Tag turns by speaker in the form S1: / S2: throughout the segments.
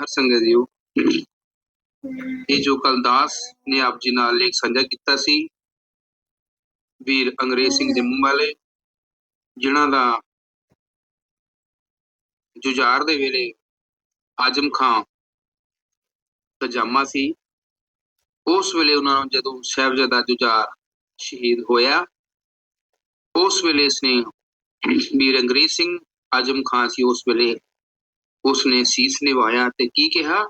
S1: ਹਰ ਸੰਗਤ ਜੀਓ ਇਹ ਜੋ ਕਲਦਾਸ ਨੇ ਆਪ ਜੀ ਨਾਲ ਲੇਖ ਸਾਂਝਾ ਕੀਤਾ ਸੀ ਵੀਰ ਅੰਗਰੇਜ਼ ਸਿੰਘ ਦੇ ਮੂੰਹ ਵਾਲੇ ਜਿਨ੍ਹਾਂ ਦਾ ਜੁਝਾਰ ਦੇ ਵੇਲੇ ਆਜਮ ਖਾਂ ਦਾ ਜਾਮਾ ਸੀ ਉਸ ਵੇਲੇ ਉਹਨਾਂ ਨੂੰ ਜਦੋਂ ਸਾਹਿਬਜ਼ਾਦਾ ਜੁਝਾਰ ਸ਼ਹੀਦ ਹੋਇਆ ਉਸ ਵੇਲੇ ਇਸਨੇ ਵੀਰ ਅੰਗਰੇਜ਼ ਸਿੰਘ ਆਜਮ ਖਾਂ ਸੀ ਉਸ ਵੇਲੇ ਉਸਨੇ ਸੀਸ ਨਿਵਾਇਆ ਤੇ ਕੀ ਕਿਹਾ?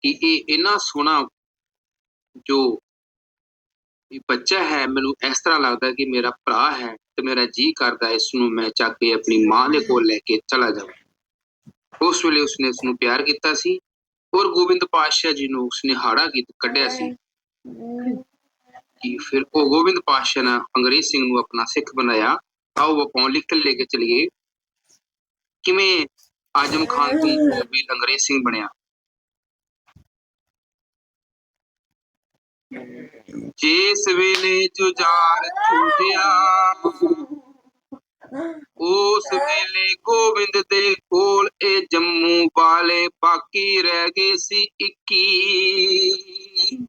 S1: ਕਿ ਇਹ ਇੰਨਾ ਸੋਹਣਾ ਜੋ ਇਹ ਬੱਚਾ ਹੈ, ਮੈਨੂੰ ਇਸ ਤਰ੍ਹਾਂ ਲੱਗਦਾ ਕਿ ਮੇਰਾ ਭਰਾ ਹੈ ਤੇ ਮੇਰਾ ਜੀ ਕਰਦਾ ਇਸ ਨੂੰ ਮੈਂ ਚੱਕ ਕੇ ਆਪਣੀ ਮਾਂ ਦੇ ਕੋਲ ਲੈ ਕੇ ਚਲਾ ਜਾਵਾਂ। ਉਸ ਵੇਲੇ ਉਸਨੇ ਇਸ ਨੂੰ ਪਿਆਰ ਕੀਤਾ ਸੀ ਔਰ ਗੋਬਿੰਦ ਪਾਤਸ਼ਾਹ ਜੀ ਨੂੰ ਉਸਨੇ ਹਾੜਾ ਗੀਤ ਕੱਢਿਆ ਸੀ। ਕਿ ਫਿਰ ਉਹ ਗੋਬਿੰਦ ਪਾਤਸ਼ਾਹ ਨੇ ਅੰਗਰੇਜ਼ ਸਿੰਘ ਨੂੰ ਆਪਣਾ ਸਿੱਖ ਬਣਾਇਆ। ਆਓ ਆਪਾਂ ਲਿਖ ਲੈ ਕੇ ਚਲੀਏ। ਕਿਵੇਂ ਆਜਮ ਖਾਨ ਤੋਂ ਉਹ ਵੀ ਸਿੰਘ ਬਣਿਆ। ਜਿਸ ਵੇਲੇ ਜੁਝਾਰ ਛੂਟਿਆ, ਉਸ ਵੇਲੇ ਗੋਬਿੰਦ ਦੇ ਕੋਲ ਇਹ ਜੰਮੂ ਵਾਲੇ ਬਾਕੀ ਰਹਿ ਗਏ ਸੀ 21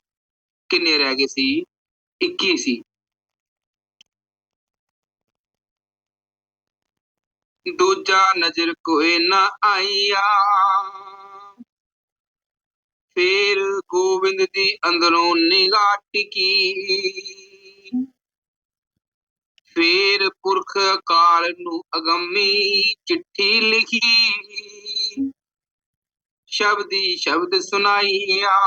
S1: ਕਿੰਨੇ ਰਹਿ ਗਏ ਸੀ? 21 ਸੀ। ਦੂਜਾ ਨਜ਼ਰ ਕੋਈ ਨਾ ਆਈਆ। ਫੇਰ ਗੋਬਿੰਦ ਦੀ ਅੰਦਰੋਂ ਨਿਗਾਹ ਟਿਕੀ। ਫੇਰ ਪੁਰਖ ਅਕਾਲ ਨੂੰ ਅਗੰਮੀ ਚਿੱਠੀ ਲਿਖੀ। ਸ਼ਬਦੀ ਸ਼ਬਦ ਸੁਣਾਈਆ।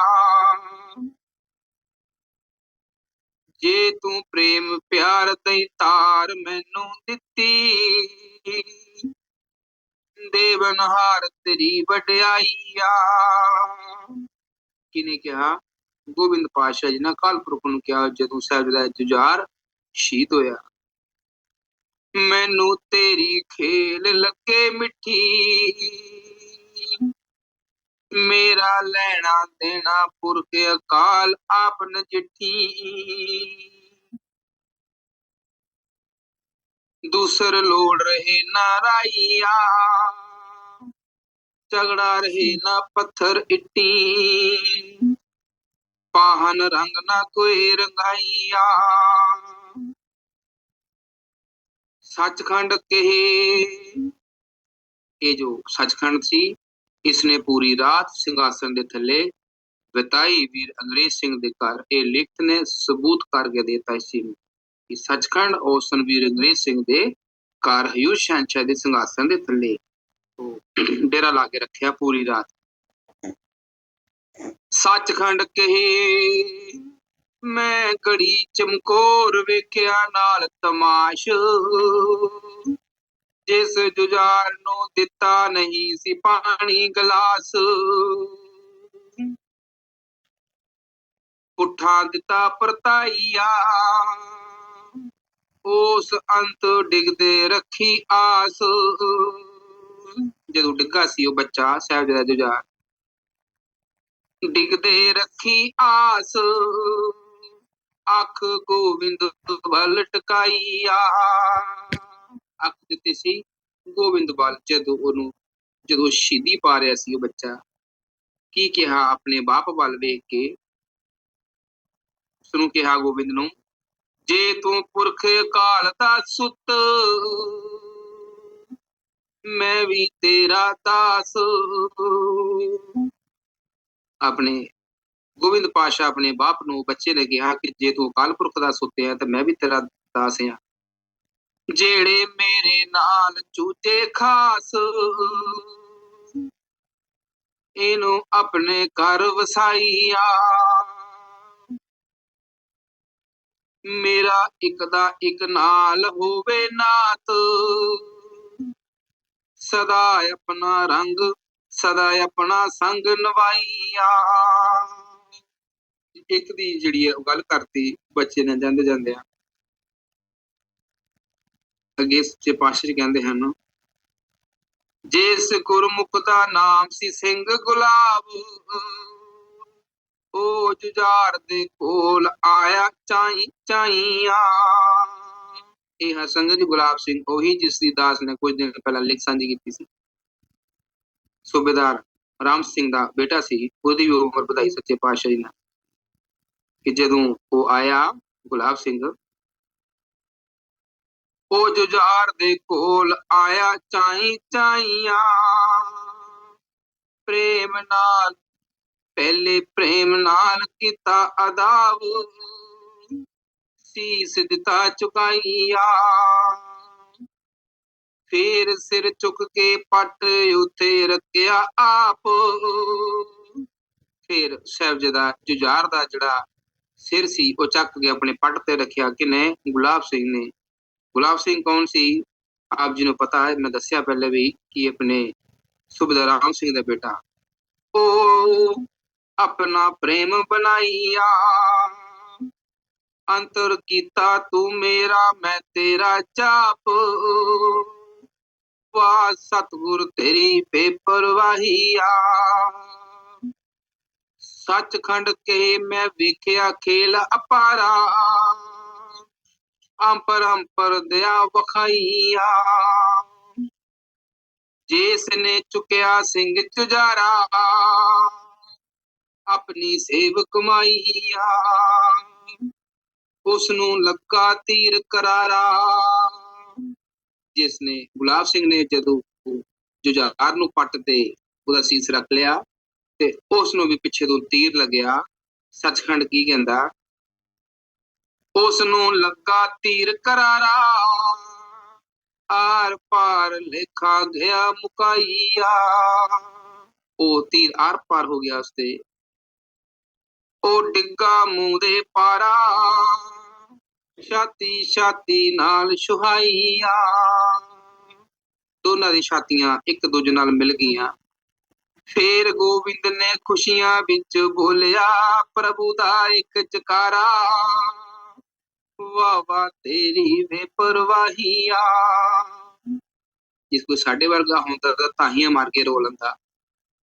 S1: ਜੇ ਤੂੰ ਪ੍ਰੇਮ ਪਿਆਰ ਤੈ ਤਾਰ ਮੈਨੂੰ ਦਿੱਤੀ ਦੇਵਨਹਾਰ ਤੇਰੀ ਵਡਿਆਈਆ। ਕਿਨੇ ਕਿਹਾ? ਗੋਬਿੰਦ ਪਾਤਸ਼ਾਹ ਜੀ ਨੇ ਕਾਲ ਨੂੰ ਕਿਹਾ, ਜਦੋਂ ਸਾਹਿਬਜ਼ਾਦਾ ਜੁਝਾਰ ਸ਼ਹੀਦ ਹੋਇਆ, ਮੈਨੂੰ ਤੇਰੀ ਖੇਲ ਲੱਗੇ ਮਿੱਠੀ। ਮੇਰਾ ਲੈਣਾ ਦੇਣਾ ਪੁਰਖ ਅਕਾਲ ਆਪਨ ਚਿੱਠੀ। ਦੂਸਰ ਲੋੜ ਰਹੇ ਨਾ ਰਾਈਆ। ਝਗੜਾ ਰਹੇ ਨਾ ਪੱਥਰ ਇੱਟੀ। ਪਾਹਨ ਰੰਗ ਨਾ ਕੋਈ ਰੰਗਾਈਆ। ਸੱਚਖੰਡ ਕਹੇ। ਇਹ ਜੋ ਸੱਚਖੰਡ ਸੀ, ਇਸਨੇ ਪੂਰੀ ਰਾਤ ਸਿੰਘਾਸਨ ਦੇ ਥੱਲੇ ਬਿਤਾਈ ਵੀਰ ਅੰਗਰੇਜ਼ ਸਿੰਘ ਦੇ ਘਰ। ਇਹ ਲਿਖਤ ਨੇ ਸਬੂਤ ਕਰਕੇ ਦੇਤਾ ਇਸ ਨੂੰ। ਕਿ ਸੱਚਖੰਡ ਔਸਨ ਵੀਰ ਅੰਗਰੇਜ਼ ਸਿੰਘ ਦੇ ਘਰ ਹਯੂਰ ਸ਼ਹਿਨशाह ਦੇ ਸਿੰਘਾਸਨ ਦੇ ਥੱਲੇ ਡੇਰਾ ਲਾ ਕੇ ਰੱਖਿਆ ਪੂਰੀ ਰਾਤ। ਸੱਚਖੰਡ ਕਹੇ, ਮੈਂ ਘੜੀ ਚਮਕੌਰ ਵੇਖਿਆ ਨਾਲ ਤਮਾਸ਼। ਜਿਸ ਜੁਝਾਰ ਨੂੰ ਦਿੱਤਾ ਨਹੀਂ ਸੀ ਪਾਣੀ ਗਲਾਸ। ਪੁੱਠਾ ਦਿੱਤਾ ਪਰਤਾਈਆ। ਉਸ ਅੰਤ ਡਿੱਗਦੇ ਰੱਖੀ ਆਸ। ਜਦੋਂ ਡਿੱਗਾ ਸੀ ਉਹ ਬੱਚਾ, ਸਾਹਿਬਜ਼ਾਦਾ ਜੁਝਾਰ। ਡਿੱਗਦੇ ਰੱਖੀ ਆਸ। ਅੱਖ ਗੋਬਿੰਦ ਵੱਲ ਟਕਾਈਆ ਅੱਖ ਦਿੱਤੀ ਸੀ? ਗੋਬਿੰਦ ਵੱਲ, ਜਦੋਂ ਉਹਨੂੰ, ਜਦੋਂ ਸ਼ਹੀਦੀ ਪਾ ਰਿਹਾ ਸੀ ਉਹ ਬੱਚਾ। ਕੀ ਕਿਹਾ ਆਪਣੇ ਬਾਪ ਵੱਲ ਵੇਖ ਕੇ? ਉਸਨੂੰ ਕਿਹਾ ਗੋਬਿੰਦ ਨੂੰ ਜੇ ਤੂੰ ਪੁਰਖ ਕਾਲ ਦਾ ਸੁੱਤ, ਮੈਂ ਵੀ ਤੇਰਾ ਦਾਸ। ਆਪਣੇ ਗੋਬਿੰਦ ਪਾਸ਼ਾ ਆਪਣੇ ਬਾਪ ਨੂੰ ਬੱਚੇ ਨੇ ਕਿਹਾ ਕਿ ਜੇ ਤੂੰ ਅਕਾਲ ਪੁਰਖ ਦਾ ਸੁੱਤਿਆ ਤਾਂ ਮੈਂ ਵੀ ਤੇਰਾ ਦਾਸ ਹਾਂ। ਜਿਹੜੇ ਮੇਰੇ ਨਾਲ ਚੂਚੇ ਖਾਸ, ਇਹਨੂੰ ਆਪਣੇ ਘਰ ਵਸਾਈਆ। ਮੇਰਾ ਇੱਕ ਦਾ ਇੱਕ ਨਾਲ ਹੋਵੇ ਨਾਤ। ਸਦਾ ਆਪਣਾ ਰੰਗ ਸਦਾ ਆਪਣਾ ਸੰਗ ਨਵਾਈਆ। ਇੱਕ ਦੀ ਜਿਹੜੀ ਹੈ ਉਹ ਗੱਲ ਕਰਤੀ, ਬੱਚੇ ਨੇ ਜਾਂਦੇ ਜਾਂਦੇ ਆ ਅੱਗੇ ਸੱਚੇ ਪਾਤਸ਼ਾਹ ਜੀ ਕਹਿੰਦੇ ਹਨ ਜਿਸ ਗੁਰਮੁਖ ਦਾ ਨਾਮ ਸੀ ਸਿੰਘ ਗੁਲਾਬ ਉਹ ਜੁਝਾਰ ਦੇ ਕੋਲ ਆਇਆ ਚਾਈ ਚਾਈਆ। ਇਹ ਹੈ ਸੰਗਤ ਗੁਲਾਬ ਸਿੰਘ ਉਹੀ ਜਿਸ ਦੀ ਦਾਸ ਨੇ ਕੁਝ ਦਿਨ ਪਹਿਲਾਂ ਲਿਖ ਸਾਂਝੀ ਕੀਤੀ ਸੀ। ਸੂਬੇਦਾਰ ਰਾਮ ਸਿੰਘ ਦਾ ਬੇਟਾ ਸੀ, ਉਹਦੀ ਉਮਰ ਵਧਾਈ ਸੱਚੇ ਪਾਤਸ਼ਾਹ ਜੀ ਨੇ ਕਿ ਜਦੋਂ ਉਹ ਆਇਆ ਗੁਲਾਬ ਸਿੰਘ ਉਹ ਜੁਝਾਰ ਦੇ ਕੋਲ ਆਇਆ ਚਾਈ ਚਾਈਆਂ। ਪ੍ਰੇਮ ਨਾਲ ਪਹਿਲੇ ਪ੍ਰੇਮ ਨਾਲ ਕੀਤਾ ਅਦਾਬ ਸੀਸ ਦਿੱਤਾ ਚੁਕਾਈਆ ਫੇਰ ਸਿਰ ਚੁੱਕ ਕੇ ਪੱਟ ਉਥੇ ਰੱਖਿਆ ਆਪ ਫਿਰ ਸਾਹਿਬਜ਼ਾਦਾ ਜੁਝਾਰ ਦਾ ਜਿਹੜਾ ਸਿਰ ਸੀ ਉਹ ਚੱਕ ਕੇ ਆਪਣੇ ਪੱਟ ਤੇ ਰੱਖਿਆ ਕਿਨੇ ਗੁਲਾਬ ਸਿੰਘ ਨੇ ਗੁਲਾਬ ਸਿੰਘ ਕੌਣ ਸੀ ਆਪ ਜੀ ਨੂੰ ਪਤਾ ਹੈ ਮੈਂ ਦੱਸਿਆ ਪਹਿਲੇ ਵੀ ਕਿ ਆਪਣੇ ਸੁਬੇਦਾਰ ਰਾਮ ਸਿੰਘ ਦਾ ਬੇਟਾ ਉਹ ਆਪਣਾ ਪ੍ਰੇਮ ਬਣਾਈਆ। ਅੰਤਰ ਕੀਤਾ ਤੂੰ ਮੇਰਾ, ਮੈਂ ਤੇਰਾ ਜਾਪ। ਵਾ ਸਤਗੁਰ ਤੇਰੀ ਬੇਪਰਵਾਹੀਆ। ਸੱਚਖੰਡ ਕੇ ਮੈਂ ਵੇਖਿਆ ਖੇਲ ਅਪਾਰਾ। ਅੰਪਰ ਅੰਪਰ ਦਿਆ ਵਖਾਈਆ। ਜਿਸ ਨੇ ਚੁਕਿਆ ਸਿੰਘ ਚੁਜਾਰਾ। ਆਪਣੀ ਸੇਵ ਕਮਾਈਆ। ਉਸ ਨੂੰ ਲੱਗਾ ਤੀਰ ਕਰਾਰਾ। ਜਿਸ ਨੇ ਗੁਲਾਬ ਸਿੰਘ ਨੇ ਜਦੋਂ ਜੁਝਾਰ ਨੂੰ ਪੱਟ ਤੇ ਉਹਦਾ ਸੀਸ ਰੱਖ ਲਿਆ ਤੇ ਉਸ ਨੂੰ ਵੀ ਪਿੱਛੇ ਤੋਂ ਤੀਰ ਲੱਗਿਆ। ਸੱਚਖੰਡ ਕੀ ਕਹਿੰਦਾ? ਉਸ ਨੂੰ ਲੱਗਾ ਤੀਰ ਕਰਾਰਾ। ਆਰ ਪਾਰ ਲੇਖਾ ਗਿਆ ਮੁਕਾਈਆ। ਉਹ ਤੀਰ ਆਰ ਪਾਰ ਹੋ ਗਿਆ ਉਸਤੇ ਉਹ ਡਿੱਗਾ ਮੂੰਹ ਦੇ ਪਾਰਾ। ਛਾਤੀ ਛਾਤੀ ਨਾਲ ਸੁਹਾਈਆ। ਦੋਨਾਂ ਦੀ ਛਾਤੀਆਂ ਇੱਕ ਦੂਜੇ ਨਾਲ ਮਿਲ ਗਈਆਂ। ਫੇਰ ਗੋਬਿੰਦ ਨੇ ਖੁਸ਼ੀਆਂ ਵਿੱਚ ਬੋਲਿਆ, ਪ੍ਰਭੂ ਦਾ ਇੱਕ ਚਕਾਰਾ। ਵਾਹ ਵਾਹ, ਤੇਰੀ ਬੇਪਰਵਾਹੀਆ ਜਿਸ ਕੋਈ ਸਾਡੇ ਵਰਗਾ ਹੁੰਦਾ ਤਾਂ ਤਾਹੀਆਂ ਮਾਰ ਕੇ ਰੋ ਲੈਂਦਾ।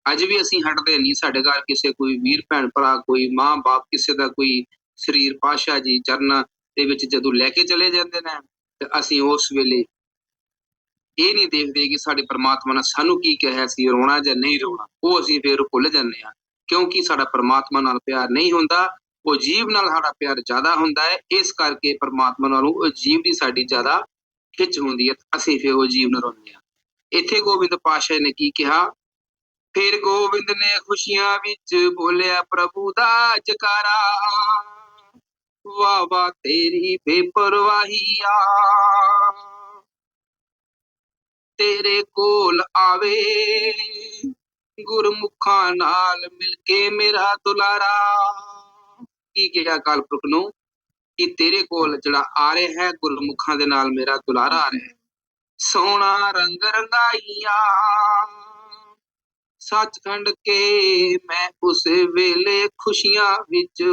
S1: ਅੱਜ ਵੀ ਅਸੀਂ ਹਟਦੇ ਨਹੀਂ ਸਾਡੇ ਘਰ ਕਿਸੇ ਕੋਈ ਵੀਰ, ਭੈਣ, ਭਰਾ, ਕੋਈ ਮਾਂ ਬਾਪ, ਕਿਸੇ ਦਾ ਕੋਈ ਸਰੀਰ ਪਾਸ਼ਾ ਜੀ ਚਰਨਾਂ ਦੇ ਵਿੱਚ ਜਦੋਂ ਲੈ ਕੇ ਚਲੇ ਜਾਂਦੇ ਨੇ ਤੇ ਅਸੀਂ ਉਸ ਵੇਲੇ ਇਹ ਨਹੀਂ ਦੇਖਦੇ ਕਿ ਸਾਡੇ ਪਰਮਾਤਮਾ ਨੇ ਸਾਨੂੰ ਕੀ ਕਿਹਾ ਸੀ, ਰੋਣਾ ਜਾਂ ਨਹੀਂ ਰੋਣਾ, ਉਹ ਅਸੀਂ ਫੇਰ ਭੁੱਲ ਜਾਂਦੇ ਆ ਕਿਉਂਕਿ ਸਾਡਾ ਪ੍ਰਮਾਤਮਾ ਨਾਲ ਪਿਆਰ ਨਹੀਂ ਹੁੰਦਾ, ਉਹ ਜੀਵ ਨਾਲ ਸਾਡਾ ਪਿਆਰ ਜ਼ਿਆਦਾ ਹੁੰਦਾ ਹੈ, ਇਸ ਕਰਕੇ ਪਰਮਾਤਮਾ ਨਾਲੋਂ ਉਹ ਜੀਵ ਦੀ ਸਾਡੀ ਜ਼ਿਆਦਾ ਖਿੱਚ ਹੁੰਦੀ ਹੈ, ਅਸੀਂ ਫੇਰ ਉਹ ਜੀਵ ਨੂੰ ਰੋਂਦੇ ਆ ਇੱਥੇ ਗੋਬਿੰਦ ਪਾਸ਼ਾ ਨੇ ਕੀ ਕਿਹਾ? ਫਿਰ ਗੋਬਿੰਦ ਨੇ ਖੁਸ਼ੀਆਂ ਵਿੱਚ ਬੋਲਿਆ, ਪ੍ਰਭੂ ਦਾ ਜਕਾਰਾ, ਵਾਹ ਵਾਹ, ਤੇਰੀ ਬੇਪਰਵਾਹੀਆ ਤੇਰੇ ਕੋਲ ਆਵੇ, ਗੁਰਮੁਖਾਂ ਨਾਲ ਮਿਲ ਕੇ ਮੇਰਾ ਦੁਲਾਰਾ। ਕੀ ਕਿਹਾ ਕਾਲਪੁਰਖ ਨੂੰ? ਕਿ ਤੇਰੇ ਕੋਲ ਜਿਹੜਾ ਆ ਰਿਹਾ ਹੈ, ਗੁਰਮੁਖਾਂ ਦੇ ਨਾਲ ਮੇਰਾ ਦੁਲਾਰਾ ਆ ਰਿਹਾ ਹੈ। ਸੋਹਣਾ ਰੰਗ ਰੰਗਾਈਆ। ਸੱਚਖੰਡ ਕੇ ਮੈਂ ਉਸ ਵੇਲੇ ਖੁਸ਼ੀਆਂ ਵਿੱਚ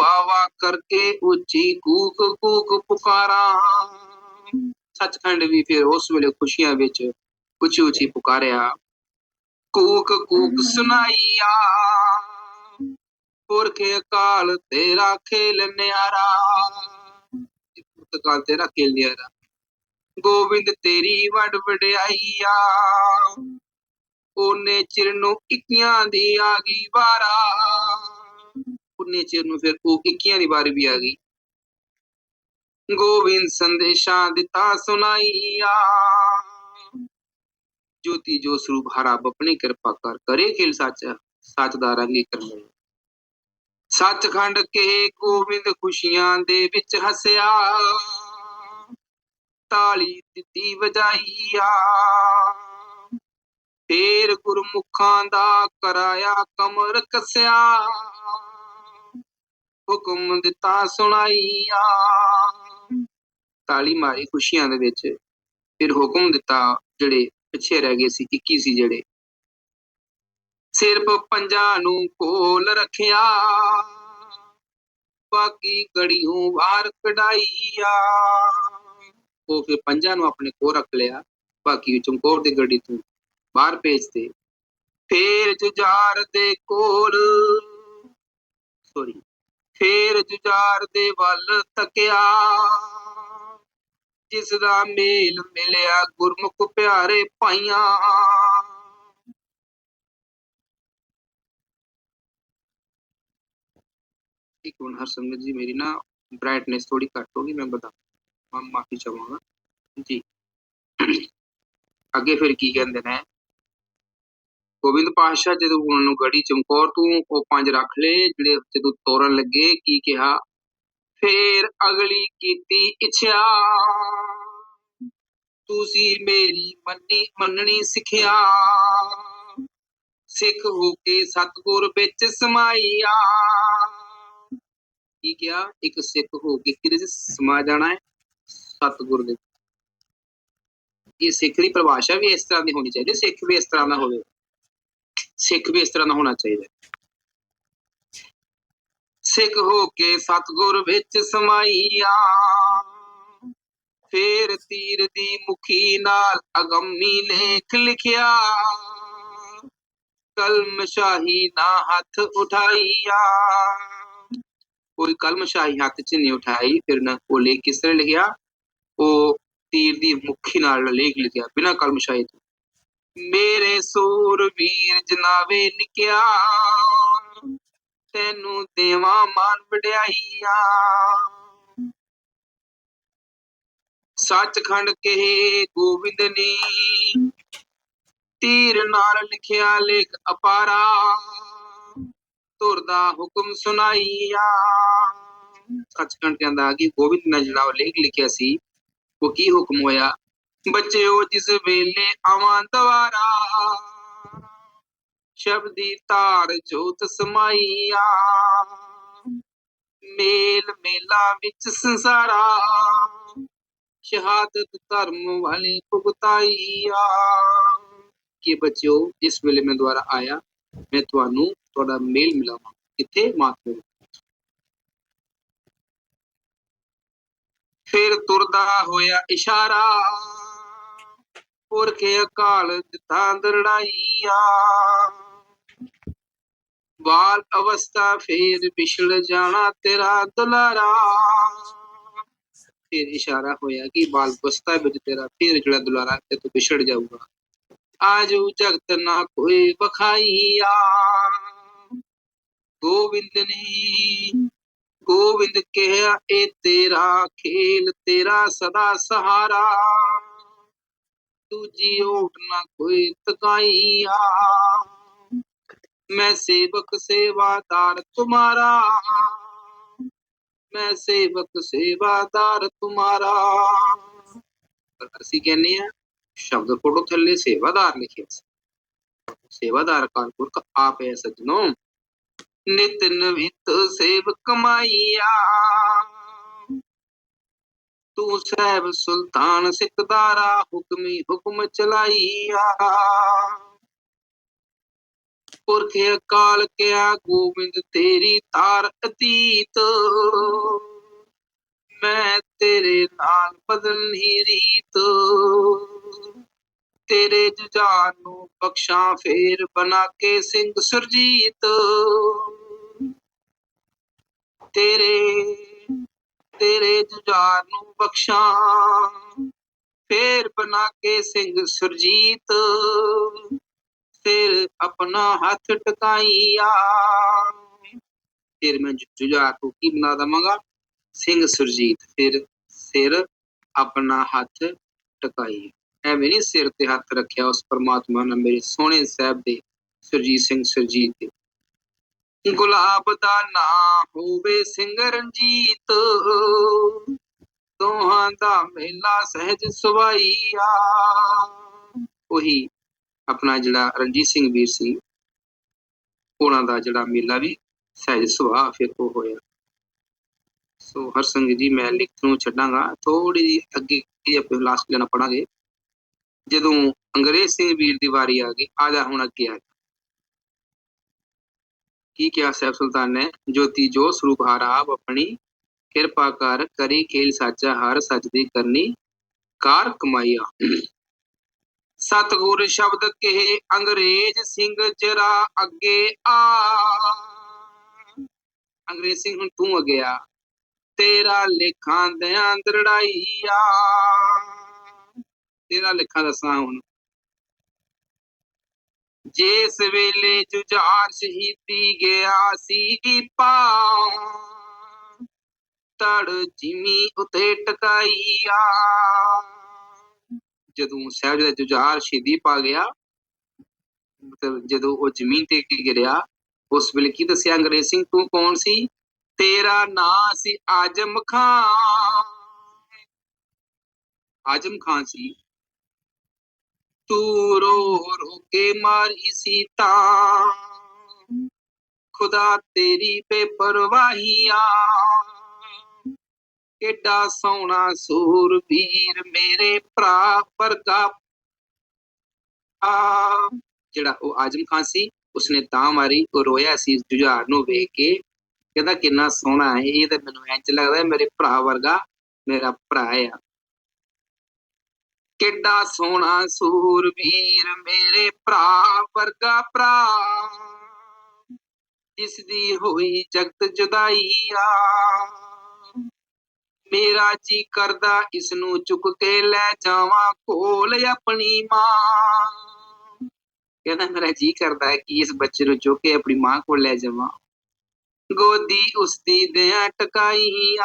S1: ਵਾਹ ਕਰਕੇ ਉੱਚੀ ਕੂਕ ਕੂਕ ਪੁਕਾਰਾਂ। ਸੱਚਖੰਡ ਵੀ ਫਿਰ ਉਸ ਵੇਲੇ ਖੁਸ਼ੀਆਂ ਵਿੱਚ ਉੱਚੀ ਉੱਚੀ ਪੁਕਾਰਿਆ। ਕੂਕ ਕੂਕ ਸੁਨਾਈਆ, ਪੁਰਖੇ ਅਕਾਲ ਤੇਰਾ ਖੇਲ ਨਿਆਰਾ। ਪੁਰਖੇ ਤੇਰਾ ਖੇਲ ਨਿਆਰਾ। ਗੋਬਿੰਦ ਤੇਰੀ ਵਡ ਵਡਿਆਈਆ ਉਹਨੇ ਚਿਰ ਨੂੰ ਇੱਕੀਆਂ ਦੀ ਆ ਗਈ ਵਾਰਾ। ਉਹਨੇ ਚਿਰ ਨੂੰ ਫਿਰ ਉਹ ਇੱਕੀਆਂ ਦੀ ਵਾਰੀ ਵੀ ਆ ਗਈ। ਗੋਬਿੰਦ ਸੰਦੇਸ਼ਾਂ ਦਿੱਤਾ ਸੁਨਾਈਆ ਜੋਤੀ ਜੋ ਸਰੂਪ ਹਰਾ ਆਪਣੀ ਕਿਰਪਾ ਕਰ ਕਰੇ ਖਿਲ ਸੱਚ ਸੱਚ ਦਾ ਰੰਗੀ ਕਰਨੇ ਸੱਚਖੰਡ ਕੇ ਗੋਬਿੰਦ ਖੁਸ਼ੀਆਂ ਦੇ ਵਿੱਚ ਹੱਸਿਆ। ਤਾਲੀ ਦਿੱਤੀ ਵਜਾਈਆ। ਫੇਰ ਗੁਰਮੁਖਾਂ ਦਾ ਕਰਾਇਆ ਕਮਰ ਕਸਿਆ ਹੁਕਮ ਦਿੱਤਾ ਸੁਣਾਈਆ। ਤਾਲੀ ਮਾਰੀ ਖੁਸ਼ੀਆਂ ਦੇ ਵਿੱਚ। ਫਿਰ ਹੁਕਮ ਦਿੱਤਾ ਜਿਹੜੇ ਪਿੱਛੇ ਰਹਿ ਗਏ ਸੀ 21 ਸੀ ਜਿਹੜੇ। ਸਿਰਫ ਪੰਜਾਂ ਨੂੰ ਕੋਲ ਰੱਖਿਆ। ਬਾਕੀ ਗੜੀਆਂ ਵਾਰ ਕਢਾਈਆ। ਉਹ ਫਿਰ ਪੰਜਾਂ ਨੂੰ ਆਪਣੇ ਕੋਲ ਰੱਖ ਲਿਆ। ਬਾਕੀ ਚਮਕੌਰ ਦੀ ਗੱਡੀ ਤੋਂ ਬਾਹਰ ਭੇਜਦੇ ਫੇਰ ਜੁਝਾਰ ਦੇ ਕੋਲ ਸੋਰੀ ਫੇਰ ਜੁਝਾਰ ਦੇ ਵੱਲ ਤੱਕਿਆ ਜਿਸ ਦਾ ਮੇਲ ਮਿਲਿਆ ਗੁਰਮੁਖ ਪਿਆਰੇ ਪਾਈਆਂ एक मिनट हरसंगत जी, मेरी ना ब्राइटनेस थोड़ी घट होगी, मैं बता मैं माफ़ी चाहूँगा। जी। आगे फिर की कहते हैं ਗੋਬਿੰਦ ਪਾਤਸ਼ਾਹ ਜਦੋਂ ਉਹਨਾਂ ਨੂੰ ਗੜੀ ਚਮਕੌਰ ਤੂੰ, ਉਹ ਪੰਜ ਰੱਖ ਲਏ ਜਿਹੜੇ ਜਦੋਂ ਤੋਰਨ ਲੱਗੇ, ਕੀ ਕਿਹਾ? ਫੇਰ ਅਗਲੀ ਕੀਤੀ ਇੱਛਾ ਤੁਸੀਂ ਮੇਰੀ ਮੰਨੀ, ਮੰਨਣੀ ਸਿੱਖਿਆ। ਸਿੱਖ ਹੋ ਕੇ ਸਤਗੁਰ ਵਿੱਚ ਸਮਾਈਆ। ਕੀ ਕਿਹਾ? ਇੱਕ ਸਿੱਖ ਹੋ ਕੇ ਕਿਹਦੇ ਚ ਸਮਾ ਜਾਣਾ ਹੈ? ਸਤਗੁਰ ਦੇ। ਇਹ ਸਿੱਖ ਦੀ ਪਰਿਭਾਸ਼ਾ ਵੀ ਇਸ ਤਰ੍ਹਾਂ ਦੀ ਹੋਣੀ ਚਾਹੀਦੀ ਸਿੱਖ ਵੀ ਇਸ ਤਰ੍ਹਾਂ ਦਾ ਹੋਵੇ। ਸਿੱਖ ਵੀ ਇਸ ਤਰ੍ਹਾਂ ਦਾ ਹੋਣਾ ਚਾਹੀਦਾ ਹੈ। ਸਿੱਖ ਹੋ ਕੇ ਸਤਗੁਰ ਵਿੱਚ ਸਮਾਈਆ, ਫੇਰ ਤੀਰ ਦੀ ਮੁਖੀ ਨਾਲ ਅਗੰਮੀ ਲੇਖ ਲਿਖਿਆ ਕਲਮ ਸ਼ਾਹੀ ਨਾ ਹੱਥ ਉਠਾਈਆ। ਕੋਈ ਕਲਮ ਸ਼ਾਹੀ ਹੱਥ 'ਚ ਨਹੀਂ ਉਠਾਈ, ਫਿਰ ਨਾ ਉਹ ਲੇਖ ਕਿਸ ਤਰ੍ਹਾਂ ਲਿਖਿਆ? ਉਹ ਤੀਰ ਦੀ ਮੁਖੀ ਨਾਲ ਲੇਖ ਲਿਖਿਆ, ਬਿਨਾਂ ਕਲਮ ਸ਼ਾਹੀ ਤੋਂ। ਮੇਰੇ ਸੂਰਵੀਰ ਜਨਾਵੇ ਨਿਕਿਆ, ਤੈਨੂੰ ਦੇਵਾਂ ਮਾਨ ਵਡਿਆਈਆ। ਸੱਚਖੰਡ ਕੇ ਗੋਬਿੰਦ ਨੇ ਤੀਰ ਨਾਲ ਲਿਖਿਆ ਲੇਖ ਅਪਾਰਾ, ਧੁਰ ਦਾ ਹੁਕਮ ਸੁਣਾਈਆ। ਸੱਚਖੰਡ ਕਹਿੰਦਾ ਕਿ ਗੋਬਿੰਦ ਨੇ ਜਿਹੜਾ ਉਹ ਲੇਖ ਲਿਖਿਆ ਸੀ, ਉਹ ਕੀ ਹੁਕਮ ਹੋਇਆ? ਬਚਿਓ ਜਿਸ ਵੇਲੇ ਆਵਾਂ ਦਵਾਰਾ ਸ਼ਬਦੀ ਤਾਰ ਜੋਤ ਸਮਾਈਆ। ਮੇਲ ਮੇਲਾ ਵਿੱਚ ਸੰਸਾਰਾ। ਸ਼ਹਾਦਤ ਧਰਮ ਵਾਲੇ ਭੁਗਤਾਈਆ। ਕਿ ਬੱਚਿਓ, ਜਿਸ ਵੇਲੇ ਮੈਂ ਦੁਆਰਾ ਆਇਆ, ਮੈਂ ਤੁਹਾਨੂੰ ਤੁਹਾਡਾ ਮੇਲ ਮਿਲਾਵਾਂ। ਕਿੱਥੇ ਮਾਤਮ ਫਿਰ ਤੁਰਦਾ ਹੋਇਆ ਇਸ਼ਾਰਾ। ਪੁਰਖੇ ਅਕਾਲ ਦਿੱਤਾ ਦਰੜਾਈਆ ਬਾਲ ਅਵਸਥਾ ਫੇਰ ਪਿਛੜ ਜਾਣਾ ਤੇਰਾ ਦੁਲਾਰਾ। ਫਿਰ ਇਸ਼ਾਰਾ ਹੋਇਆ ਕਿ ਬਾਲ ਅਵਸਥਾ ਵਿੱਚ ਤੇਰਾ ਫੇਰ ਜਿਹੜਾ ਦੁਲਾਰਾ ਤੇ ਤੂੰ ਪਿਛੜ ਜਾਊਗਾ। ਆਜੂ ਜਗਤ ਨਾ ਕੋਈ ਬਖਾਈਆ ਗੋਬਿੰਦ ਨੇ ਗੋਬਿੰਦ ਕਿਹਾ, ਇਹ ਤੇਰਾ ਖੇਲ, ਤੇਰਾ ਸਦਾ ਸਹਾਰਾ। ਦੂਜੀ ਓਟ ਨਾ ਕੋਈ ਤਕਾਈਆ ਮੈਂ ਸੇਵਕ ਸੇਵਾਦਾਰ ਤੁਮਾਰਾ। ਮੈਂ ਸੇਵਕ ਸੇਵਾਦਾਰ ਤੁਮਾਰਾ। ਅਸੀਂ ਕਹਿੰਦੇ ਆ ਸ਼ਬਦ ਫੋਟੋ ਥੱਲੇ ਸੇਵਾਦਾਰ ਲਿਖਿਆ ਸੀ। ਸੇਵਾਦਾਰ ਕਾਲਪੁਰਖ ਆਪ ਹੈ ਸਜਣੋ। ਨਿਤ ਨਵਿਤ ਸੇਵ ਕਮਾਈਆ ਤੂੰ ਸਹਿਬ ਸੁਲਤਾਨ ਸਿਕਦਾਰਾ ਹੁਕਮੀ ਹੁਕਮ ਚਲਾਈਆ। ਪੁਰਖੇ ਅਕਾਲ ਕਿਆ ਗੋਬਿੰਦ ਤੇਰੀ ਤਾਰ ਅਤੀਤ। ਮੈਂ ਤੇਰੇ ਨਾਲ ਬਦਲ ਨਹੀਂ ਰੀਤ। ਤੇਰੇ ਜੁਝਾਰ ਨੂੰ ਬਖਸ਼ਾਂ ਫੇਰ ਬਣਾ ਕੇ ਸਿੰਘ ਸੁਰਜੀਤ। ਤੇਰੇ ਤੇਰੇ ਜੁਝਾਰ ਨੂੰ ਬਖਸ਼ਾਂ। ਫੇਰ ਬਣਾ ਕੇ ਸਿੰਘ ਸੁਰਜੀਤ ਫਿਰ ਆਪਣਾ ਹੱਥ ਟਕਾਈਆ। ਫਿਰ ਮੈਂ ਜੁਝਾਰ ਨੂੰ ਕੀ ਬਣਾ ਦਵਾਂਗਾ? ਸਿੰਘ ਸੁਰਜੀਤ, ਫਿਰ ਸਿਰ ਆਪਣਾ ਹੱਥ ਟਕਾਈ ਐਵੇਂ ਨਹੀਂ ਸਿਰ ਤੇ ਹੱਥ ਰੱਖਿਆ ਉਸ ਪਰਮਾਤਮਾ ਨੇ ਮੇਰੇ ਸੋਹਣੇ ਸਾਹਿਬ ਦੇ ਸੁਰਜੀਤ ਸਿੰਘ ਸੁਰਜੀਤ ਦੇ। ਗੁਲਾਬ ਦਾ ਨਾਂ ਹੋਵੇ ਸਿੰਘ ਰਣਜੀਤ ਦੋਹਾਂ ਦਾ ਮੇਲਾ ਸਹਿਜ ਸੁਭਾਈਆ ਉਹੀ ਆਪਣਾ ਜਿਹੜਾ ਰਣਜੀਤ ਸਿੰਘ ਵੀਰ ਸੀ, ਉਹਨਾਂ ਦਾ ਜਿਹੜਾ ਮੇਲਾ ਵੀ ਸਹਿਜ ਸੁਭਾਅ ਫਿਰ ਉਹ ਹੋਇਆ। ਸੋ ਹਰਸੰਗ ਜੀ, ਮੈਂ ਲਿਖਤ ਨੂੰ ਛੱਡਾਂਗਾ ਥੋੜੀ ਜਿਹੀ ਅੱਗੇ ਇਹ ਆਪਾਂ ਲਾਸਟ ਲੈਣਾ ਪੜਾਂਗੇ ਜਦੋਂ ਅੰਗਰੇਜ਼ ਸਿੰਘ ਵੀਰ ਦੀ ਵਾਰੀ ਆ ਗਈ, ਆ ਜਾ ਹੁਣ ਅੱਗੇ ਆ ਜਾ। ਕੀ ਕਿਹਾ ਸੈਫ ਸੁਲਤਾਨ ਨੇ? ਜੋਤੀ ਜੋ ਸਰੂਪ ਹਾਰ ਆਪ ਆਪਣੀ ਕਿਰਪਾ ਕਰ ਕਰੀ ਖੇਲ ਸਾਚਾ, ਹਰ ਸੱਚ ਦੀ ਕਰਨੀ ਕਾਰ ਕਮਾਈਆ। ਸਤਗੁਰ ਸ਼ਬਦ ਕਹੇ, ਅੰਗਰੇਜ਼ ਸਿੰਘ ਜਰਾ ਅੱਗੇ ਆ। ਅੰਗਰੇਜ਼ ਸਿੰਘ ਹੁਣ ਤੂੰ ਅੱਗੇ ਆ। ਤੇਰਾ ਲੇਖਾਂ ਦਿਆਂ ਦਰੜਾਈਆ। ਤੇਰਾ ਲੇਖਾਂ ਦੱਸਾਂ ਹੁਣ ਜਿਸ ਵੇਲੇ ਜੁਝਾਰ ਸ਼ਹੀਦੀ ਗਿਆ ਸੀ ਪਾ ਤੜ ਜਿਮੀ ਉਤੇ ਟਕਾਈਆ। ਜਦੋਂ ਸਾਹਿਬਜ਼ਾਦਾ ਜੁਝਾਰ ਸ਼ਹੀਦੀ ਪਾ ਗਿਆ, ਮਤਲਬ ਜਦੋਂ ਉਹ ਜ਼ਮੀਨ ਤੇ ਗਿਰਿਆ, ਉਸ ਵੇਲੇ ਕੀ ਦੱਸਿਆ ਅੰਗਰੇਜ਼ ਸਿੰਘ, ਤੂੰ ਕੌਣ ਸੀ? ਤੇਰਾ ਨਾਂ ਸੀ ਆਜਮ ਖਾਨ। ਆਜਮ ਖਾਨ ਸੀ। ਤੂੰ ਰੋ ਰੋ ਕੇ ਮਾਰੀ ਸੀ ਖੁਦਾ ਤੇਰੀ ਬੇਪਰਵਾਹੀਆਂ। ਕਿੱਡਾ ਸੋਹਣਾ ਸੂਰਬੀਰ ਮੇਰੇ ਭਰਾ ਵਰਗਾ ਆ। ਜਿਹੜਾ ਉਹ ਆਜਮ ਖਾਨ ਸੀ, ਉਸਨੇ ਤਾਂ ਮਾਰੀ, ਉਹ ਰੋਇਆ ਸੀ ਜੁਝਾਰ ਨੂੰ ਵੇਖ ਕੇ। ਕਹਿੰਦਾ ਕਿੰਨਾ ਸੋਹਣਾ ਹੈ, ਇਹ ਤਾਂ ਮੈਨੂੰ ਇੰਜ ਲੱਗਦਾ ਮੇਰੇ ਭਰਾ ਵਰਗਾ ਮੇਰਾ ਭਰਾ ਆ। ਕਿੱਡਾ ਸੋਹਣਾ ਸੂਰਬੀਰ ਮੇਰੇ ਭਰਾ ਵਰਗਾ ਭਰਾ। ਜਿਸ ਦੀ ਹੋਈ ਜਗਤ ਜੁਦਾਈ ਆ। ਮੇਰਾ ਜੀ ਕਰਦਾ ਇਸ ਨੂੰ ਚੁੱਕ ਕੇ ਲੈ ਜਾਵਾਂ ਕੋਲ ਆਪਣੀ ਮਾਂ। ਕਹਿੰਦਾ ਮੇਰਾ ਜੀ ਕਰਦਾ ਹੈ ਕਿ ਇਸ ਬੱਚੇ ਨੂੰ ਚੁੱਕ ਕੇ ਆਪਣੀ ਮਾਂ ਕੋਲ ਲੈ ਜਾਵਾਂ। ਗੋਦੀ ਉਸ ਦੀ ਦਿਆਂ ਟਕਾਈ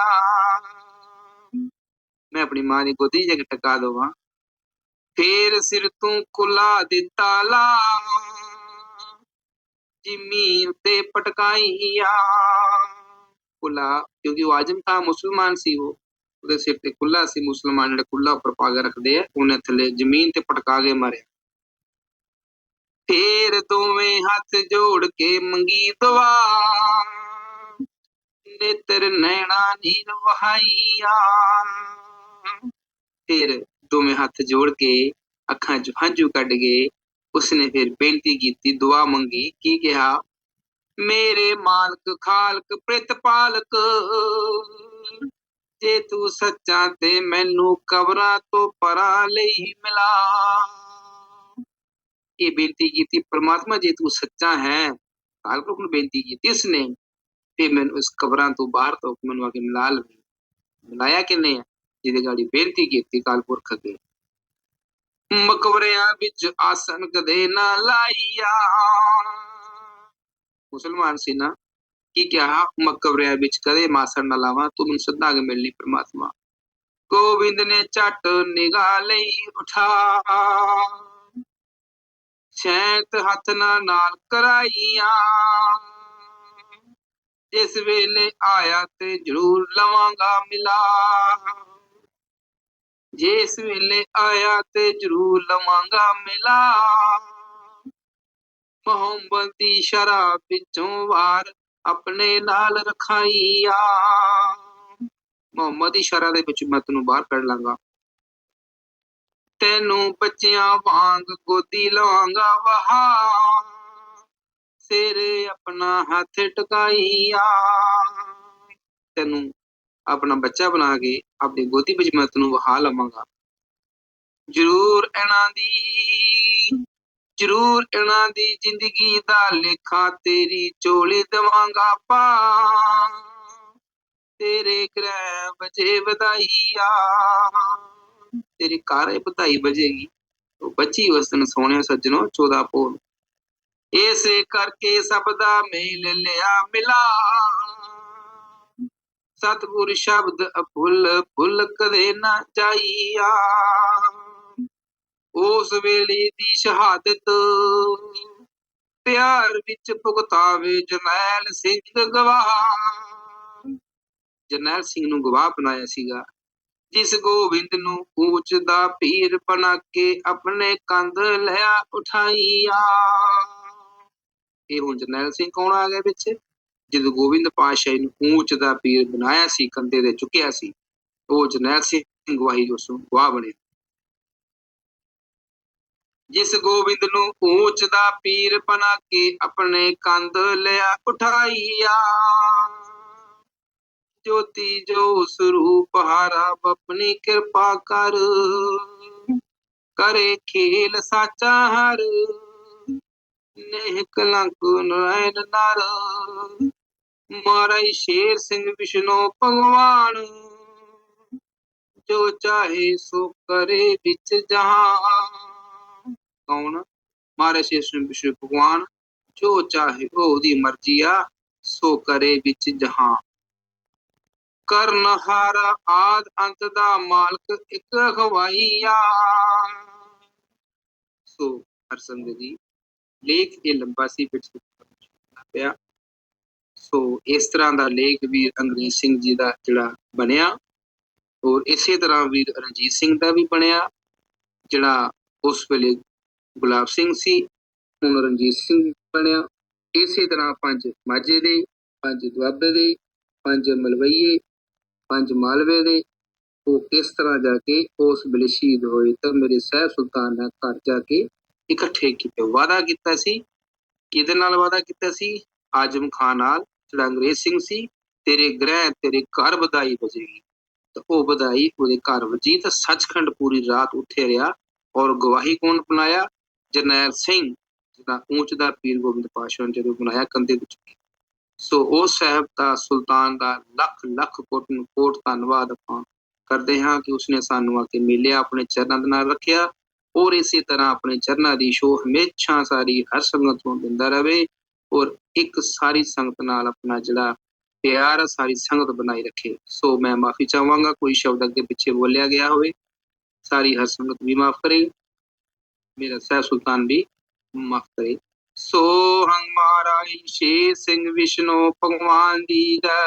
S1: ਮੈਂ ਆਪਣੀ ਮਾਂ ਦੀ ਗੋਦੀ ਜਗ ਟਕਾ ਦਵਾਂ। ਫੇਰ ਸਿਰ ਤੂੰ ਕੁਲਾ ਦਿੱਤਾ ਲਾ। ਜਿਮੀ ਉੱਤੇ ਪਟਕਾਈਆ। ਕੁਲਾ, ਕਿਉਂਕਿ ਉਹ ਆਜਮ ਤਾਂ ਮੁਸਲਮਾਨ ਸੀ ਉਹ। ਉਹਦੇ ਸਿਰ ਤੇ ਕੁੱਲਾ ਸੀ, ਮੁਸਲਮਾਨ ਜਿਹੜੇ ਕੁੱਲਾ ਉੱਪਰ ਪਾ ਰੱਖਦੇ ਆ, ਉਹਨੇ ਥੱਲੇ ਜ਼ਮੀਨ ਤੇ ਪਟਕਾ ਕੇ ਮਾਰਿਆ। ਫੇਰ ਦੋਵੇਂ ਹੱਥ ਜੋੜ ਕੇ ਮੰਗੀ ਦੁਆ। ਨੇਤਰ ਨੈਣਾ ਨੀਰ ਵਹਾਈਆ। ਫਿਰ ਦੋਵੇਂ ਹੱਥ ਜੋੜ ਕੇ, ਅੱਖਾਂ 'ਚ ਹੰਝੂ ਕੱਢ ਗਏ ਉਸਨੇ ਫਿਰ ਬੇਨਤੀ ਕੀਤੀ, ਦੁਆ ਮੰਗੀ, ਕੀ ਕਿਹਾ? ਮੇਰੇ ਮਾਲਕ ਖਾਲਕ ਪ੍ਰਿਤਪਾਲਕ ਜੇ ਤੂੰ ਸੱਚਾ ਤੇ ਮੈਨੂੰ ਕਬਰਾਂ ਤੋਂ ਪਰਾਂ ਲਈ ਮਿਲਾ। ਇਹ ਬੇਨਤੀ ਕੀਤੀ, ਪ੍ਰਮਾਤਮਾ, ਜੇ ਤੂੰ ਸੱਚਾ ਹੈ, ਖਾਲਕ ਨੂੰ ਬੇਨਤੀ ਕੀਤੀ ਉਸਨੇ ਤੇ ਮੈਨੂੰ ਇਸ ਕਬਰਾਂ ਤੋਂ ਬਾਹਰ ਤੋਂ ਮੈਨੂੰ ਆ ਕੇ ਮਿਲਾ ਲਵੇ। ਮਿਲਾਇਆ ਕਿੰਨੇ ਆ ਜਿਹਦੇ ਗਾੜੀ ਬੇਨਤੀ ਕੀਤੀ ਕਾਲ ਪੁਰਖ ਅੱਗੇ। ਮਕਬਰਿਆਂ ਵਿੱਚ ਆਸਨ ਕਦੇ ਨਾ ਲਾਈਆ। ਮੁਸਲਮਾਨ ਸੀ ਨਾ ਕੀ ਕਿਹਾ? ਮਕਬਰਿਆਂ ਵਿੱਚ ਕਦੇ ਮਾਸਣ ਨਾ ਲਾਵਾਂ, ਤੂੰ ਮੈਨੂੰ ਸਦਾ ਕੇ ਮਿਲਣੀ ਪ੍ਰਮਾਤਮਾ। ਗੋਬਿੰਦ ਨੇ ਝਟ ਨਿਗਾਹ ਲਈ ਉਠਾ। ਸ਼ੈਂਤ ਹੱਥ ਨਾਲ ਨਾਲ ਕਰਾਈਆਂ। ਜਿਸ ਵੇਲੇ ਆਇਆ ਤੇ ਜ਼ਰੂਰ ਲਵਾਂਗਾ ਮਿਲਾ। ਜਿਸ ਵੇਲੇ ਆਇਆ ਤੇ ਜ਼ਰੂਰ ਲਵਾਂਗਾ ਮਿਲਾ। ਮੁਹੰਮਦ ਦੀ ਸ਼ਰਾਬ ਵਿੱਚੋਂ ਵਾਰ ਆਪਣੇ ਨਾਲ ਰਖਾਈਆ। ਮੁਹੰਮਦ ਦੀ ਸ਼ਰਾ ਦੇ ਵਿੱਚ ਮੈਂ ਤੈਨੂੰ ਬਾਹਰ ਕੱਢ ਲਾਂਗਾ। ਤੈਨੂੰ ਬੱਚਿਆਂ ਵਾਂਗ ਗੋਦੀ ਲਵਾਂਗਾ ਵਹਾ। ਸਿਰ ਆਪਣਾ ਹੱਥ ਟਕਾਈਆ। ਤੈਨੂੰ ਆਪਣਾ ਬੱਚਾ ਬਣਾ ਕੇ ਆਪਣੀ ਗੋਦੀ ਵਿੱਚ ਮੈਂ ਵਹਾ ਲਵਾਂਗਾ। ਜ਼ਰੂਰ ਇਹਨਾਂ ਦੀ, ਜ਼ਰੂਰ ਇਹਨਾਂ ਦੀ ਜ਼ਿੰਦਗੀ ਦਾ ਲੇਖਾ ਤੇਰੀ ਝੋਲੀ ਦਵਾਂਗਾ ਪਾ ਤੇਰੇ ਗ੍ਰਹਿ ਵਜੇ ਵਧਾਈਆ। ਤੇਰੀ ਘਰ ਵਧਾਈ ਵਜੇਗੀ ਉਹ ਬੱਚੀ ਉਸ ਦਿਨ ਸੋਹਣੇ ਸੱਜਣੋ 14 ਪੋਲ ਇਸੇ ਕਰਕੇ ਸਭ ਦਾ ਮੇਲ ਲਿਆ ਮਿਲਾ। ਸਤਿਗੁਰ ਸ਼ਬਦ ਅਭੁੱਲ ਭੁੱਲ ਕਦੇ ਨਾ ਜਾਈਆ ਉਸ ਵੇਲੇ ਦੀ ਸ਼ਹਾਦਤ ਪਿਆਰ ਵਿੱਚ ਭੁਗਤਾਵੇ ਜਰਨੈਲ ਸਿੰਘ ਗਵਾਹ। ਜਰਨੈਲ ਸਿੰਘ ਨੂੰ ਗਵਾਹ ਬਣਾਇਆ ਸੀਗਾ, ਜਿਸ ਗੋਬਿੰਦ ਨੂੰ ਊਚ ਦਾ ਪੀਰ ਬਣਾ ਕੇ ਆਪਣੇ ਕੰਧ ਲਿਆ ਉਠਾਈਆ। ਇਹ ਹੁਣ ਜਰਨੈਲ ਸਿੰਘ ਕੌਣ ਆ ਗਿਆ ਵਿੱਚ ਜਦੋਂ ਗੋਬਿੰਦ ਪਾਤਸ਼ਾਹ ਨੂੰ ਊਚ ਦਾ ਪੀਰ ਬਣਾਇਆ ਸੀ, ਕੰਧੇ ਤੇ ਚੁੱਕਿਆ ਸੀ, ਉਹ ਜਰਨੈਲ ਸਿੰਘ ਗਵਾਹੀ ਉਸ ਨੂੰ ਗਵਾਹ ਬਣੇ। ਜਿਸ ਗੋਬਿੰਦ ਨੂੰ ਊਚ ਦਾ ਪੀਰ ਬਣਾ ਕੇ ਆਪਣੇ ਕੰਧ ਲਿਆ, ਉਠਾਈਆ। ਜੋਤੀ ਜੋ ਸਰੂਪ ਹਾਰਾ, ਆਪਣੀ ਕਿਰਪਾ ਕਰ। ਕਰੇ ਖੇਲ ਸਾਚਾ ਹਰ। ਨੇਹ ਕਲੰਕ ਨੈਣ ਨਰ। ਮਾਰਾਈ ਸ਼ੇਰ ਸਿੰਘ ਵਿਸ਼ਨੂੰ ਭਗਵਾਨ। ਜੋ ਚਾਹੇ ਸੋ ਕਰੇ ਵਿੱਚ ਜਹਾਂ ਕੌਣ? ਮਹਾਰਾਜ ਸ਼ੇਰ ਸਿੰਘ ਵਿਸ਼ਵ ਭਗਵਾਨ। ਜੋ ਚਾਹੇ ਉਹ ਉਹਦੀ ਮਰਜ਼ੀ ਆ, ਸੋ ਕਰੇ ਵਿੱਚ ਜਹਾਂ ਕਰਨਹਾਰ ਆਦ ਅੰਤ ਦਾ ਮਾਲਕ ਇੱਕ ਖਵਾਈਆ ਸੋ ਹਰਸੰਗ ਜੀ, ਲੇਖ ਇਹ ਲੰਬਾ ਸੀ ਵਿੱਚ ਪਿਆ ਸੋ ਇਸ ਤਰ੍ਹਾਂ ਦਾ ਲੇਖ ਵੀ ਅੰਗਰੇਜ਼ ਸਿੰਘ ਜੀ ਦਾ ਜਿਹੜਾ ਬਣਿਆ ਔਰ ਇਸੇ ਤਰ੍ਹਾਂ ਵੀਰ ਰਣਜੀਤ ਸਿੰਘ ਦਾ ਵੀ ਬਣਿਆ, ਜਿਹੜਾ ਉਸ ਵੇਲੇ ਗੁਲਾਬ ਸਿੰਘ ਸੀ, ਹੁਣ ਰਣਜੀਤ ਸਿੰਘ ਬਣਿਆ। ਇਸੇ ਤਰ੍ਹਾਂ ਪੰਜ ਮਾਝੇ ਦੇ, ਪੰਜ ਦੁਆਬੇ ਦੇ, ਪੰਜ ਮਲਵਈਏ, ਪੰਜ ਮਾਲਵੇ ਦੇ, ਉਹ ਇਸ ਤਰ੍ਹਾਂ ਜਾ ਕੇ ਉਸ ਵੇਲੇ ਸ਼ਹੀਦ ਹੋਏ ਤਾਂ ਮੇਰੇ ਸਹਿਬ ਸੁਲਤਾਨ ਨੇ ਘਰ ਜਾ ਕੇ ਇਕੱਠੇ ਕੀਤੇ। ਵਾਅਦਾ ਕੀਤਾ ਸੀ, ਕਿਹਦੇ ਨਾਲ ਵਾਅਦਾ ਕੀਤਾ ਸੀ? ਆਜਮ ਖਾਨ ਨਾਲ ਜਿਹੜਾ ਅੰਗਰੇਜ਼ ਸਿੰਘ ਸੀ, ਤੇਰੇ ਗ੍ਰਹਿ, ਤੇਰੇ ਘਰ ਵਧਾਈ ਵਜੇਗੀ ਤਾਂ ਉਹ ਵਧਾਈ, ਉਹਦੇ ਘਰ ਵਜੀ ਤਾਂ ਸੱਚਖੰਡ ਪੂਰੀ ਰਾਤ ਉੱਥੇ ਰਿਹਾ ਔਰ ਗਵਾਹੀ ਕੌਣ ਬਣਾਇਆ ਜਰਨੈਲ ਸਿੰਘ ਜਿਹੜਾ ਊਂਚ ਦਾ ਪੀਰ ਗੋਬਿੰਦ ਪਾਸ਼ਾ ਨੇ ਜਦੋਂ ਬਣਾਇਆ ਕੰਦੇ ਵਿੱਚ ਸੋ ਉਹ ਸਾਹਿਬ ਦਾ ਸੁਲਤਾਨ ਦਾ ਲੱਖ ਲੱਖ ਕੋਟ ਨੂੰ ਕੋਟ ਧੰਨਵਾਦ ਆਪਾਂ ਕਰਦੇ ਹਾਂ ਕਿ ਉਸਨੇ ਸਾਨੂੰ ਆ ਕੇ ਮਿਲਿਆ ਆਪਣੇ ਚਰਨਾਂ ਦੇ ਨਾਲ ਰੱਖਿਆ ਔਰ ਇਸੇ ਤਰ੍ਹਾਂ ਆਪਣੇ ਚਰਨਾਂ ਦੀ ਸ਼ੋਅ ਹਮੇਸ਼ਾ ਸਾਰੀ ਹਰ ਸੰਗਤ ਨੂੰ ਦਿੰਦਾ ਰਹੇ। ਔਰ ਇੱਕ ਸਾਰੀ ਸੰਗਤ ਨਾਲ ਆਪਣਾ ਜਿਹੜਾ ਪਿਆਰ ਆ, ਸਾਰੀ ਸੰਗਤ ਬਣਾਈ ਰੱਖੇ। ਸੋ ਮੈਂ ਮਾਫੀ ਚਾਹਾਂਗਾ ਕੋਈ ਸ਼ਬਦ ਅੱਗੇ ਪਿੱਛੇ ਬੋਲਿਆ ਗਿਆ ਹੋਵੇ ਸਾਰੀ ਹਰ ਸੰਗਤ ਵੀ ਮਾਫ ਕਰੇ। ਮੇਰਾ ਸਹਿ ਸੁਲਤਾਨ ਵੀ ਮਾਫ ਕਰੇ। ਸੋ ਹੰਗ ਮਹਾਰਾਜ ਸ਼ੇ ਸਿੰਘ ਵਿਸ਼ਨੂੰ ਭਗਵਾਨ ਦੀ ਦਾ